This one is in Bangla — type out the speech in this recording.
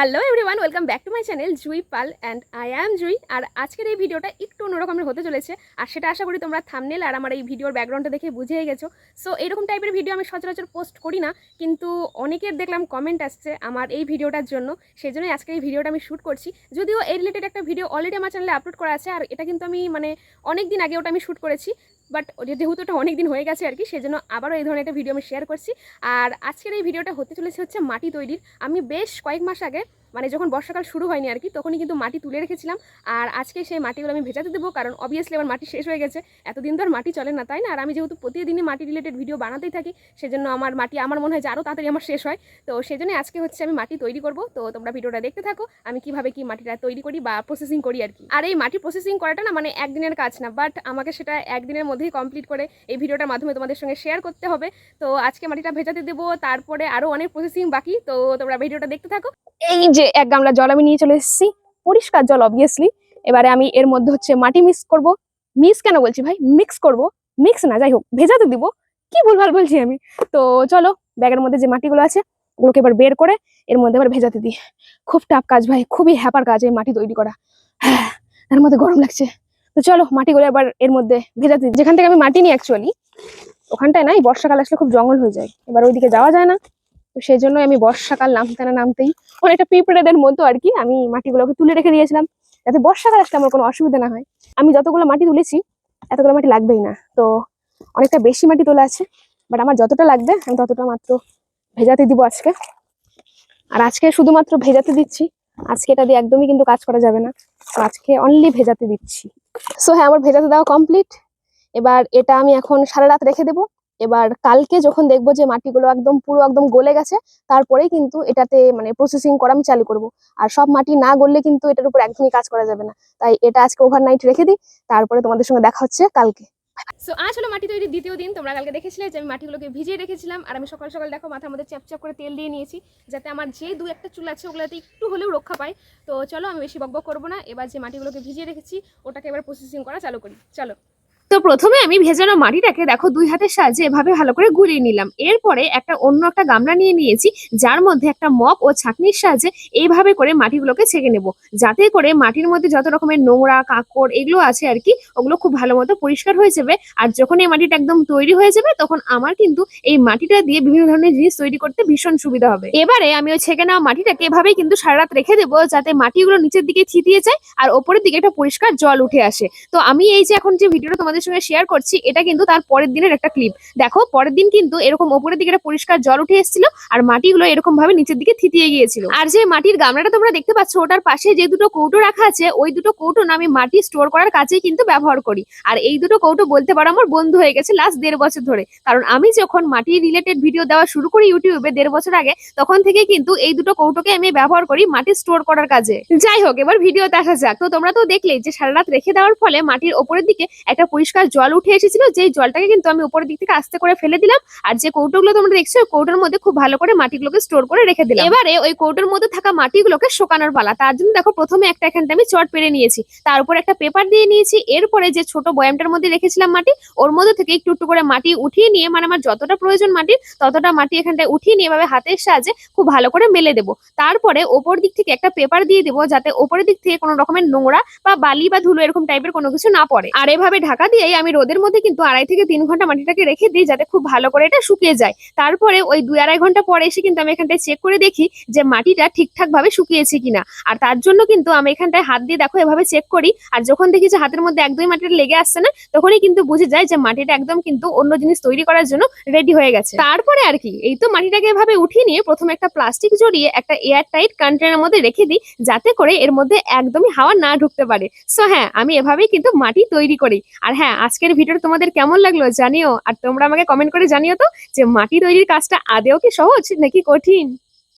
Hello everyone welcome back to my channel Jui Pal and I am Jui আর আজকের এই ভিডিওটা একটু অন্যরকমের হতে চলেছে। আর সেটা আশা করি তোমরা থামনেল আর আমার এই ভিডিওর ব্যাকগ্রাউন্ডটা দেখে বুঝেই গেছো। সো এরকম টাইপের ভিডিও আমি সচরাচর পোস্ট করি না, কিন্তু অনেকের দেখলাম কমেন্ট আসছে আমার এই ভিডিওটার জন্য। সেই জন্যই আজকের এই ভিডিওটা আমি শ্যুট করছি। যদিও এই রিলেটেড একটা ভিডিও অলরেডি আমার চ্যানেলে আপলোড করা আছে, আর এটা কিন্তু আমি মানে অনেক দিন আগে ওটা আমি শ্যুট করেছি। বাট যেহেতু ওটা অনেক দিন হয়ে গেছে আর কি, সেজন্য আবারও এই ধরনের একটা ভিডিও আমি শেয়ার করছি। আর আজকের এই ভিডিওটা হতে চলেছে হচ্ছে মাটি তৈরির। আমি বেশ কয়েক মাস আগে মানে যখন বর্ষাকাল শুরু হয়নি আর কি, তখনই কিন্তু মাটি তুলে রেখেছিলাম। আর আজকে সেই মাটিগুলো আমি ভেজাতে দেবো, কারণ অবভিয়াসলি আমার মাটি শেষ হয়ে গেছে। এতদিন তো আর মাটি চলে না, তাই না? আর আমি যেহেতু প্রতিদিনই মাটি রিলেটেড ভিডিও বানাতেই থাকি, সেজন্য আমার মাটি, আমার মনে হয় যে আরও তাড়াতাড়ি আমার শেষ হয়। তো সেজন্য আজকে হচ্ছে আমি মাটি তৈরি করব। তো তোমরা ভিডিওটা দেখতে থাকো, আমি কীভাবে কি মাটিটা তৈরি করি বা প্রসেসিং করি আর কি। আর এই মাটি প্রসেসিং করাটা না মানে একদিনের কাজ না বাট আমাকে সেটা একদিনের মধ্যেই কমপ্লিট করে এই ভিডিওটার মাধ্যমে তোমাদের সঙ্গে শেয়ার করতে হবে। তো আজকে মাটিটা ভেজাতে দেবো, তারপরে আরও অনেক প্রসেসিং বাকি, তো তোমরা ভিডিওটা দেখতে থাকো। এই যে এক গামলা জল আমি নিয়ে চলে এসেছি, পরিষ্কার জল অবভিয়াসলি এবারে আমি এর মধ্যে হচ্ছে মাটি মিক্স করব। মিক্স কেন বলছি ভাই? মিক্স করব। মিক্স না, যাই হোক ভেজাতে দিব। কি ভুলভাল বলছি আমি? তো চলো ব্যাগের মধ্যে যে মাটিগুলো আছে, ওগুলোকে এবার বের করে এর মধ্যে এবার ভেজাতে দিই। খুব টাফ কাজ ভাই, খুবই হ্যাপার কাজ এই মাটি তৈরি করা। হ্যাঁ এর মধ্যে গরম লাগছে। তো চলো, মাটিগুলো এবার এর মধ্যে ভেজাতে দিই। যেখান থেকে আমি মাটি নিই অ্যাকচুয়ালি ওখানটায় না, এই বর্ষাকাল আসলে খুব জঙ্গল হয়ে যায়। এবার ওইদিকে যাওয়া যায় না। তো সেই জন্য আমি বর্ষাকাল নামতে না নামতেই অনেকটা পিঁপড়েদের মতো আর কি আমি মাটিগুলোকে তুলে রেখে দিয়েছিলাম। যাতে বর্ষাকাল আসলে আমার কোনো অসুবিধা না হয়। আমি যতগুলো মাটি তুলেছি, এতগুলো মাটি লাগবেই না। তো অনেকটা বেশি মাটি তোলা আছে বাট আমার যতটা লাগবে, আমি ততটা মাত্র ভেজাতে দিব আজকে। আর আজকে শুধুমাত্র ভেজাতে দিচ্ছি, আজকে এটা দিয়ে একদমই কিন্তু কাজ করা যাবে না। তো আজকে অনলি ভেজাতে দিচ্ছি। সো হ্যাঁ আমার ভেজাতে দেওয়া কমপ্লিট এবার এটা আমি এখন সারা রাত রেখে দেবো। এবার কালকে যখন দেখব যে মাটিগুলো একদম পুরো একদম গলে গেছে, তারপরেই কিন্তু এটাতে মানে প্রসেসিং করা আমি চালু করব। আর সব মাটি না গললে কিন্তু এটার উপর একদমই কাজ করা যাবে না। তাই এটা আজকে ওভারনাইট রেখে দিই, তারপরে তোমাদের সঙ্গে দেখা হচ্ছে কালকে। সো আজ হলো মাটি তৈরির দ্বিতীয় দিন, তোমরা কালকে দেখেছিলে যে আমি মাটিগুলোকে ভিজিয়ে রেখেছিলাম, আর আমি সকাল সকাল দেখো মাথার মধ্যে চ্যাপ চ্যাপ করে তেল দিয়ে নিয়েছি, যাতে আমার যে দু একটা চুল আছে ওগুলোতে একটু হলেও রক্ষা পায়। তো চলো আমি বেশি বকবক করব না, এবার যে মাটিগুলোকে ভিজিয়ে রেখেছি, ওটাকে এবার প্রসেসিং করা চালু করি। চলো। তো প্রথমে আমি ভেজানো মাটিটাকে দেখো দুই হাতের সাহায্যে এভাবে ভালো করে গুলিয়ে নিলাম। এরপরে একটা অন্য একটা গামলা নিয়ে নিয়েছি, যার মধ্যে একটা মগ ও ছাঁকনির সাহায্যে এইভাবে করে মাটিগুলোকে ছেঁকে নেব। যাতে করে মাটির মধ্যে যত রকমের নোংরা, কাঁকড় এগুলো আছে আর কি, ওগুলো খুব ভালো মতো পরিষ্কার হয়ে যাবে। আর যখন এই মাটিটা একদম তৈরি হয়ে যাবে, তখন আমার কিন্তু এই মাটিটা দিয়ে বিভিন্ন ধরনের জিনিস তৈরি করতে ভীষণ সুবিধা হবে। এবারে আমি ওই ছেঁকে নেওয়া মাটিটাকে এভাবেই কিন্তু সারা রাত রেখে দেবো, যাতে মাটিগুলো নিচের দিকে থিতিয়ে যায় আর ওপরের দিকে একটা পরিষ্কার জল উঠে আসে। তো আমি এই যে এখন যে ভিডিওটা তোমাদের সঙ্গে শেয়ার করছি, এটা কিন্তু তার পরের দিনের একটা ক্লিপ দেখো, পরের দিন কিন্তু এরকম ওপরের দিকে একটা পরিষ্কার জল উঠে এসেছিল আর মাটিগুলো এরকম ভাবে নিচের দিকে থিতিয়ে গিয়েছিল। আর যে মাটির গামলাটা তোমরা দেখতে পাচ্ছ, ওটার পাশে যে দুটো কৌটো রাখা আছে, ওই দুটো কৌটো না আমি মাটি স্টোর করার কাজেই কিন্তু ব্যবহার করি। আর এই দুটো কৌটো বলতে পারো আমার বন্ধু হয়ে গেছে লাস্ট দেড় বছর ধরে। কারণ আমি যখন মাটি রিলেটেড ভিডিও দেওয়া শুরু করি ইউটিউবে দেড় বছর আগে, তখন থেকে কিন্তু এই দুটো কৌটোকে আমি ব্যবহার করি মাটি স্টোর করার কাজে। যাই হোক, এবার ভিডিওতে আসা যাক। তো তোমরা তো দেখলে যে সারা রাত রেখে দেওয়ার ফলে মাটির ওপরের দিকে একটা পরিষ্কার জল উঠে এসেছিল, যেই জলটাকে কিন্তু আমি উপরের দিক থেকে আস্তে করে ফেলে দিলাম। আর যে কৌটোগুলো তোমরা দেখছ কৌটোর মধ্যে খুব ভালো করে মাটিগুলোকে স্টোর করে রেখে দিলাম। এবারে ওই কৌটোর মধ্যে থাকা মাটিগুলোকে শোকানোর পালা। তার জন্য দেখো, প্রথমে একটা এখানটা আমি চট পেরে নিয়েছি। তার উপর একটা পেপার দিয়ে নিয়েছি। এরপরে যে ছোট বয়ামটার মধ্যে রেখেছিলাম মাটি, ওর মধ্যে থেকে একটু একটু করে মাটি উঠিয়ে নিয়ে মানে আমার যতটা প্রয়োজন মাটির, ততটা মাটি এখানটায় উঠিয়ে নিয়ে এভাবে হাতের সাহায্যে খুব ভালো করে মেলে দেবো। তারপরে ওপর দিক থেকে একটা পেপার দিয়ে দেবো, যাতে ওপরের দিক থেকে কোনো রকমের নোংরা বা বালি বা ধুলো এরকম টাইপের কোনো কিছু না পড়ে। আর এভাবে ঢাকা দিয়েই আমি রোদের মধ্যে কিন্তু আড়াই থেকে তিন ঘণ্টা মাটিটাকে রেখে দিই যাতে খুব ভালো করে এটা শুকিয়ে যায়। তারপরে ওই দুই আড়াই ঘণ্টা পরে এসে কিন্তু আমি এখানটায় চেক করে দেখি যে মাটিটা ঠিকঠাক ভাবে শুকিয়েছে কিনা। আর তার জন্য কিন্তু আমি এখানটায় হাত দিয়ে দেখো এভাবে চেক করি, আর যখন দেখি যে হাতের মধ্যে একদমই মাটিটা লেগে আসছে না, তখনই কিন্তু বুঝে যায় যে মাটিটা একদম কিন্তু অন্য জিনিস তৈরি করার জন্য রেডি হয়ে গেছে। তারপরে আর কি, এই তো মাটিটাকে এভাবে উঠিয়ে নিয়ে প্রথমে একটা প্লাস্টিক জড়িয়ে একটা এয়ার টাইট কন্টেনারের মধ্যে রেখে দিই, যাতে করে এর মধ্যে একদমই হাওয়া না ঢুকতে পারে। সো হ্যাঁ আমি এভাবেই কিন্তু মাটি তৈরি করি। আর হ্যাঁ আজকের ভিডিওটা তোমাদের কেমন লাগল জানিও, আর তোমরা আমাকে কমেন্ট করে জানিও তো যে মাটি তৈরির কাজটা আদেও কি সহজ নাকি কঠিন?